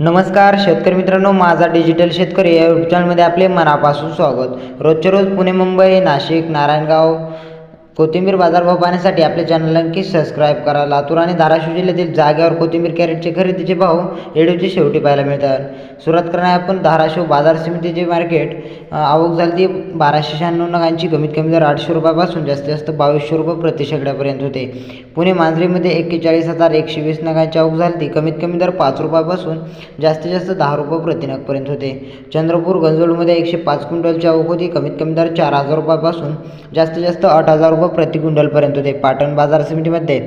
नमस्कार शेतकरी मित्रांनो माझा डिजिटल शेतकरी या यूट्यूब चॅनलमध्ये आपले मनापासून स्वागत. रोजच्या रोज पुणे मुंबई नाशिक नारायणगाव कोथिंबीर बाजारभाव पाहण्यासाठी आपल्या चॅनलला नक्की सबस्क्राईब करा. लातूर आणि धाराशिव जिल्ह्यातील जागेवर कोथिंबीर कॅरेटचे खरेदीचे भाव व्हिडिओचे शेवटी पाहायला मिळतात. सुरुवात करणार आपण धाराशिव बाजार समितीचे मार्केट आवक झाली ती बाराशे शहाण्णव नगांची कमीत कमी दर आठशे रुपयापासून जास्तीत जास्त बावीसशे रुपये प्रति शेकड्यापर्यंत होते. पुणे मांजरीमध्ये एक्केचाळीस हजार एकशे वीस नगांची आवक झाली ती. कमीत कमी दर पाच रुपयापासून जास्तीत जास्त दहा रुपये प्रतिनगपर्यंत होते. चंद्रपूर गंजोळमध्ये एकशे पाच क्विंटलची आवक होती. कमीत कमी दर चार हजार रुपयापासून जास्तीत जास्त आठ हजार रुपये प्रति क्विंटलपर्यंत होते. पाटण बाजार समितीमध्ये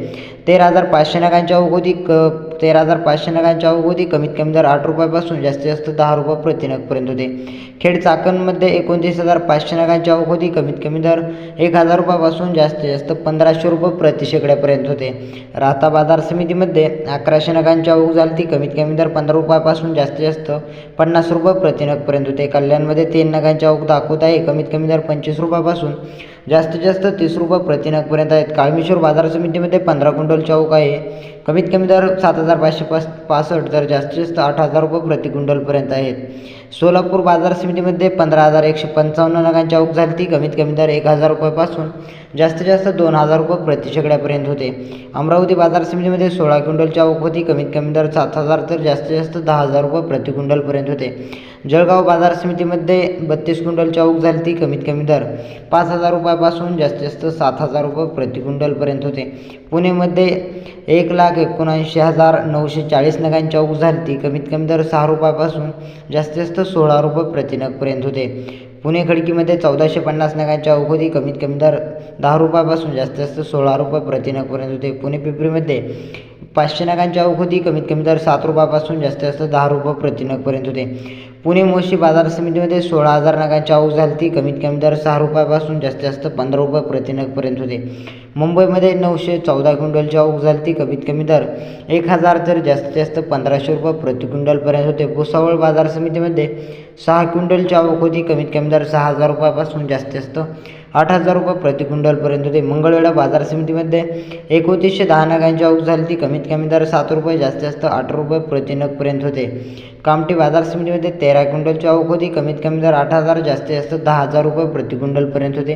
तेरा हजार पाचशे नगांची आवक होती. क तेरा हजार पाचशे नगांच्या आवक होती कमीत कमी दर आठ रुपयापासून जास्तीत जास्त दहा रुपये प्रतिनगपर्यंत होते. खेड चाकणमध्ये एकोणतीस हजार पाचशे नगांची आवक होती कमीत कमी दर एक हजार रुपयापासून जास्तीत जास्त पंधराशे रुपये प्रति शेकड्यापर्यंत होते. राहता बाजार समितीमध्ये अकराशे नगांची अवघ झाली ती कमीत कमी दर पंधरा रुपयापासून जास्तीत जास्त पन्नास रुपये प्रतिनगपर्यंत होते. कल्याणमध्ये तीन नगांची अवघ दाखवत आहे कमीत कमी दर पंचवीस रुपयापासून जास्तीत जास्त तीस रुपये प्रतिनगपर्यंत आहेत. काळमेश्वर बाजार समितीमध्ये पंधरा क्विंटल चौक आहे. कमीत कमी दर सात हजार पाचशे पास पासष्ट तर जास्तीत जास्त आठ हजार रुपये प्रति क्विंटलपर्यंत आहेत. सोलापूर बाजार समितीमध्ये पंधरा हजार एकशे पंचावन्न नगांची आवक झाली. ती कमीत कमी दर एक हजार रुपयापासून जास्तीत जास्त दोन हजार रुपये प्रतिशेकड्यापर्यंत होते. अमरावती बाजार समितीमध्ये सोळा क्विंटलची आवक होती. कमीत कमी दर सात हजार तर जास्तीत जास्त दहा हजार रुपये प्रति क्विंटलपर्यंत होते. जळगाव बाजार समितीमध्ये बत्तीस क्विंटलची आवक झाली. ती कमीत कमी दर पाच हजार रुपयापासून जास्तीत जास्त सात हजार रुपये प्रति क्विंटलपर्यंत होते. पुणेमध्ये एक लाख एकोणऐंशी हजार नऊशे चाळीस नगांची आवक झाली. ती कमीत कमी दर सहा रुपयापासून जास्तीत जास्त सोळा रुपये प्रतिनगपर्यंत होते. पुणे खडकीमध्ये चौदाशे पन्नास नगांच्या आवक कमीत कमी दर दहा रुपयापासून जास्तीत जास्त सोळा रुपये प्रतिनगपर्यंत होते. पुणे पिंपरीमध्ये पाचशे नगांच्या आवक होती कमीत कमी दर सात रुपयापासून जास्तीत जास्त दहा रुपये प्रतिनगपर्यंत होते. पुणे मोशी बाजार समितीमध्ये सोळा हजार नगांची आवक झाली ती कमीत कमी दर सहा रुपयापासून जास्तीत जास्त पंधरा रुपये प्रतिनगपर्यंत होते. मुंबईमध्ये नऊशे चौदा क्विंटलची आवक झाली ती कमीत कमी दर एक हजार तर जास्तीत जास्त पंधराशे रुपये प्रति क्विंटलपर्यंत होते. भुसावळ बाजार समितीमध्ये सहा क्विंटलची आवक होती कमीत कमी दर सहा हजार रुपयापासून जास्तीत जास्त आठ हजार रुपये प्रति क्विंटलपर्यंत होते मंगळवेळा बाजार समितीमध्ये. एकोतीसशे दहा नगांची आवक झाली ती कमीत कमी दर सात रुपये जास्तीत जास्त आठ रुपये प्रति नगपर्यंत होते. कामठी बाजार समितीमध्ये तेरा क्विंटलची आवक होती कमीत कमी दर आठ हजार जास्तीत जास्त दहा हजार रुपये प्रति क्विंटलपर्यंत होते.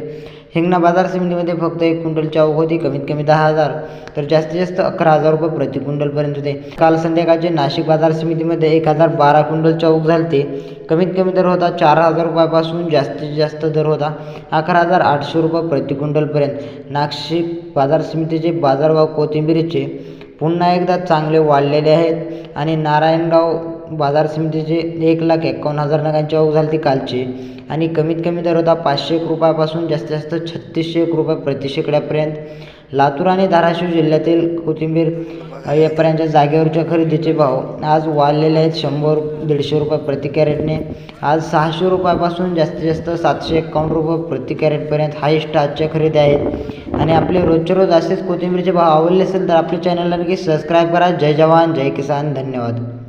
हिंगणा बाजार समितीमध्ये फक्त एक क्विंटलची आवक होती कमीत कमी दहा हजार तर जास्तीत जास्त अकरा हजार रुपये प्रति क्विंटलपर्यंत होते. काल संध्याकाळचे नाशिक बाजार समितीमध्ये एक हजार बारा क्विंटलची आवक झाली ते कमीत कमी दर होता चार हजार रुपयापासून जास्तीत जास्त दर होता अकरा हजार आठशे रुपये प्रति क्विंटलपर्यंत नाशिक बाजार समितीचे बाजारभाव कोथिंबिरीचे पुन्हा एकदा चांगले वाढलेले आहेत. आणि नारायणगाव बाजार समितीचे एक लाख एकावन्न हजार नगांची आवक झाली ती कालची. आणि कमीत कमी दर होता पाचशे एक रुपयापासून जास्तीत जास्त छत्तीसशे एक रुपये प्रतिशेकड्यापर्यंत लातूर आणि धाराशिव जिल्ह्यातील कोथिंबीर अ, यापर्यंतच्या जागेवरच्या खरेदीचे भाव आज वाढलेले आहेत. शंभर दीडशे रुपये प्रति कॅरेटने. आज सहाशे रुपयापासून जास्तीत जास्त सातशे एकावन्न रुपये प्रति कॅरेटपर्यंत हायस्ट आजच्या खरेदी आहेत. आणि आपले रोजच्या रोज असेच कोथिंबीरचे भाव आवडले असेल तर आपल्या चॅनलला नक्की सबस्क्राईब करा. जय जवान जय किसान. धन्यवाद.